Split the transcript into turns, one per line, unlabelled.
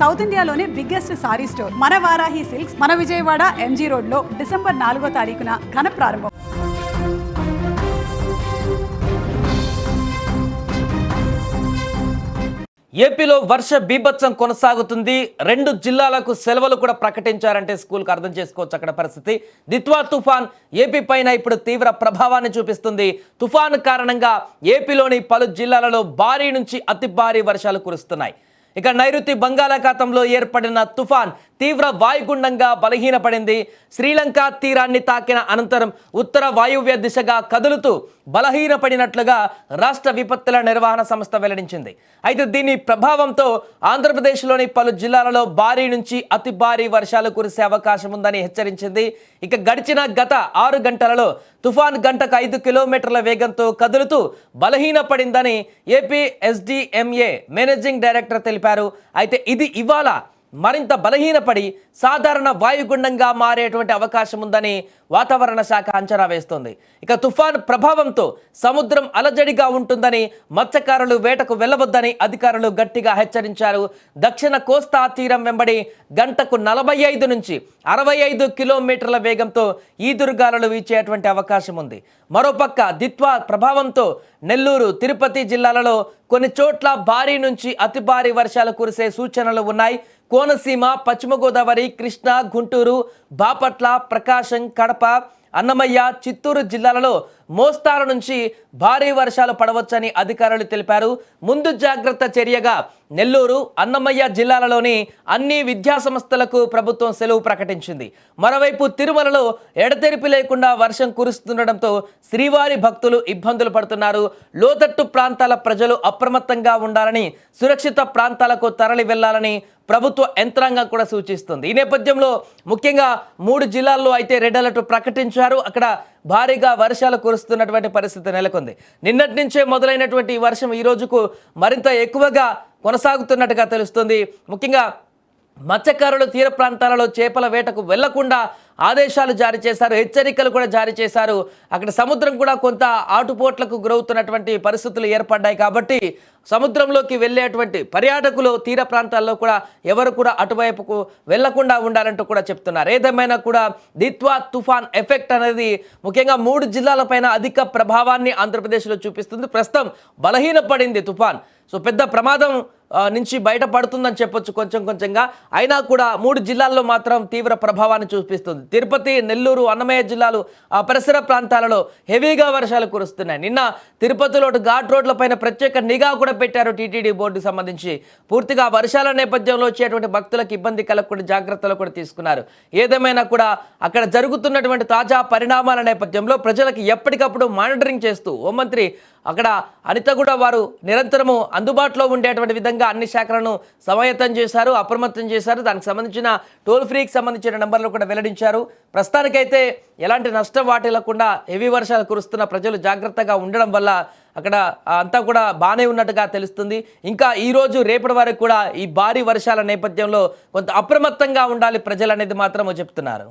South ఇండియాలోనే biggest sorry store. మన Varahi silks మన విజయవాడ ఎంజీ రోడ్లో డిసెంబర్ నాలుగో తారీఖున ఘన ప్రారంభం.
ఏపీలో వర్ష బీభత్సం కొనసాగుతుంది. రెండు జిల్లాలకు సెలవులు కూడా ప్రకటించారంటే స్కూల్కి అర్థం చేసుకోవచ్చు అక్కడ పరిస్థితి. దిత్వా తుఫాన్ ఏపీ పైన ఇప్పుడు తీవ్ర ప్రభావాన్ని చూపిస్తుంది. తుఫాన్ కారణంగా ఏపీలోని పలు జిల్లాలలో భారీ నుంచి అతి భారీ వర్షాలు కురుస్తున్నాయి. ఇక నైరుతి బంగాళాఖాతంలో ఏర్పడిన తుఫాన్ తీవ్ర వాయుగుండంగా బలహీనపడింది. శ్రీలంక తీరాన్ని తాకిన అనంతరం ఉత్తర వాయువ్య దిశగా కదులుతూ బలహీనపడినట్లుగా రాష్ట్ర విపత్తుల నిర్వహణ సంస్థ వెల్లడించింది. అయితే దీని ప్రభావంతో ఆంధ్రప్రదేశ్లోని పలు జిల్లాలలో భారీ నుంచి అతి భారీ వర్షాలు కురిసే అవకాశం ఉందని హెచ్చరించింది. ఇక గడిచిన గత ఆరు గంటలలో తుఫాన్ గంటకు ఐదు కిలోమీటర్ల వేగంతో కదులుతూ బలహీనపడిందని ఏపీ ఎస్డిఎంఏ మేనేజింగ్ డైరెక్టర్ తెలిపారు. అయితే ఇది ఇవాళ మరింత బలహీనపడి సాధారణ వాయుగుండంగా మారేటువంటి అవకాశం ఉందని వాతావరణ శాఖ అంచనా వేస్తోంది. ఇక తుఫాన్ ప్రభావంతో సముద్రం అలజడిగా ఉంటుందని మత్స్యకారులు వేటకు వెళ్ళవద్దని అధికారులు గట్టిగా హెచ్చరించారు. దక్షిణ కోస్తా తీరం వెంబడి గంటకు నలభై ఐదు నుంచి అరవై ఐదు కిలోమీటర్ల వేగంతో ఈదురుగాలులు వీచేటువంటి అవకాశం ఉంది. మరోపక్క దిత్వా ప్రభావంతో నెల్లూరు తిరుపతి జిల్లాలలో కొన్ని చోట్ల భారీ నుంచి అతి భారీ వర్షాలు కురిసే సూచనలు ఉన్నాయి. కోనసీమ పశ్చిమ గోదావరి కృష్ణా గుంటూరు బాపట్ల ప్రకాశం కడప అన్నమయ్య చిత్తూరు జిల్లాలలో మోస్తారు నుంచి భారీ వర్షాలు పడవచ్చని అధికారులు తెలిపారు. ముందు జాగ్రత్త చర్యగా నెల్లూరు అన్నమయ్య జిల్లాలలోని అన్ని విద్యా సంస్థలకు ప్రభుత్వం సెలవు ప్రకటించింది. మరోవైపు తిరుమలలో ఎడతెరిపి లేకుండా వర్షం కురుస్తుండటంతో శ్రీవారి భక్తులు ఇబ్బందులు పడుతున్నారు. లోతట్టు ప్రాంతాల ప్రజలు అప్రమత్తంగా ఉండాలని సురక్షిత ప్రాంతాలకు తరలి వెళ్ళాలని ప్రభుత్వ యంత్రాంగం కూడా సూచిస్తుంది. ఈ నేపథ్యంలో ముఖ్యంగా మూడు జిల్లాల్లో అయితే రెడ్ అలర్ట్ ప్రకటించారు. అక్కడ భారీగా వర్షాలు కురుస్తున్నటువంటి పరిస్థితి నెలకొంది. నిన్నటి నుంచే మొదలైనటువంటి ఈ వర్షం ఈ రోజుకు మరింత ఎక్కువగా కొనసాగుతున్నట్టుగా తెలుస్తుంది. ముఖ్యంగా మత్స్యకారులు తీర ప్రాంతాలలో చేపల వేటకు వెళ్ళకుండా ఆదేశాలు జారీ చేశారు హెచ్చరికలు కూడా జారీ చేశారు. అక్కడ సముద్రం కూడా కొంత ఆటుపోట్లకు గురవుతున్నటువంటి పరిస్థితులు ఏర్పడ్డాయి కాబట్టి సముద్రంలోకి వెళ్ళేటువంటి పర్యాటకులు తీర ప్రాంతాల్లో కూడా ఎవరు కూడా అటువైపుకు వెళ్ళకుండా ఉండాలంటూ కూడా చెప్తున్నారు. ఏదేమైనా కూడా దిత్వా తుఫాన్ ఎఫెక్ట్ అనేది ముఖ్యంగా మూడు జిల్లాలపైన అధిక ప్రభావాన్ని ఆంధ్రప్రదేశ్లో చూపిస్తుంది. ప్రస్తుతం బలహీనపడింది తుఫాన్. సో పెద్ద ప్రమాదం నుంచి బయటపడుతుందని చెప్పొచ్చు కొంచెం కొంచెంగా. అయినా కూడా మూడు జిల్లాల్లో మాత్రం తీవ్ర ప్రభావాన్ని చూపిస్తుంది. తిరుపతి నెల్లూరు అన్నమయ్య జిల్లాలు ఆ పరిసర ప్రాంతాలలో హెవీగా వర్షాలు కురుస్తున్నాయి. నిన్న తిరుపతిలో ఘాట్ రోడ్లపైన ప్రత్యేక నిఘా కూడా పెట్టారు టీటీడీ బోర్డుకు సంబంధించి. పూర్తిగా వర్షాల నేపథ్యంలో వచ్చేటువంటి భక్తులకు ఇబ్బంది కలగకుండా జాగ్రత్తలు కూడా తీసుకున్నారు. ఏదేమైనా కూడా అక్కడ జరుగుతున్నటువంటి తాజా పరిణామాల నేపథ్యంలో ప్రజలకు ఎప్పటికప్పుడు మానిటరింగ్ చేస్తూ హోంమంత్రి అక్కడ అనిత కూడా వారు నిరంతరము అందుబాటులో ఉండేటువంటి విధంగా అన్ని శాఖలను సమాయత్తం చేశారు అప్రమత్తం చేశారు. దానికి సంబంధించిన టోల్ ఫ్రీకి సంబంధించిన నెంబర్లు కూడా వెల్లడించారు. ప్రస్తుతానికైతే ఎలాంటి నష్టం వాటిల్లకుండా హెవీ వర్షాలు కురుస్తున్న ప్రజలు జాగ్రత్తగా ఉండడం వల్ల అక్కడ అంతా కూడా బాగానే ఉన్నట్టుగా తెలుస్తుంది. ఇంకా ఈరోజు రేపటి వరకు కూడా ఈ భారీ వర్షాల నేపథ్యంలో కొంత అప్రమత్తంగా ఉండాలి ప్రజలు అనేది మాత్రం చెప్తున్నారు.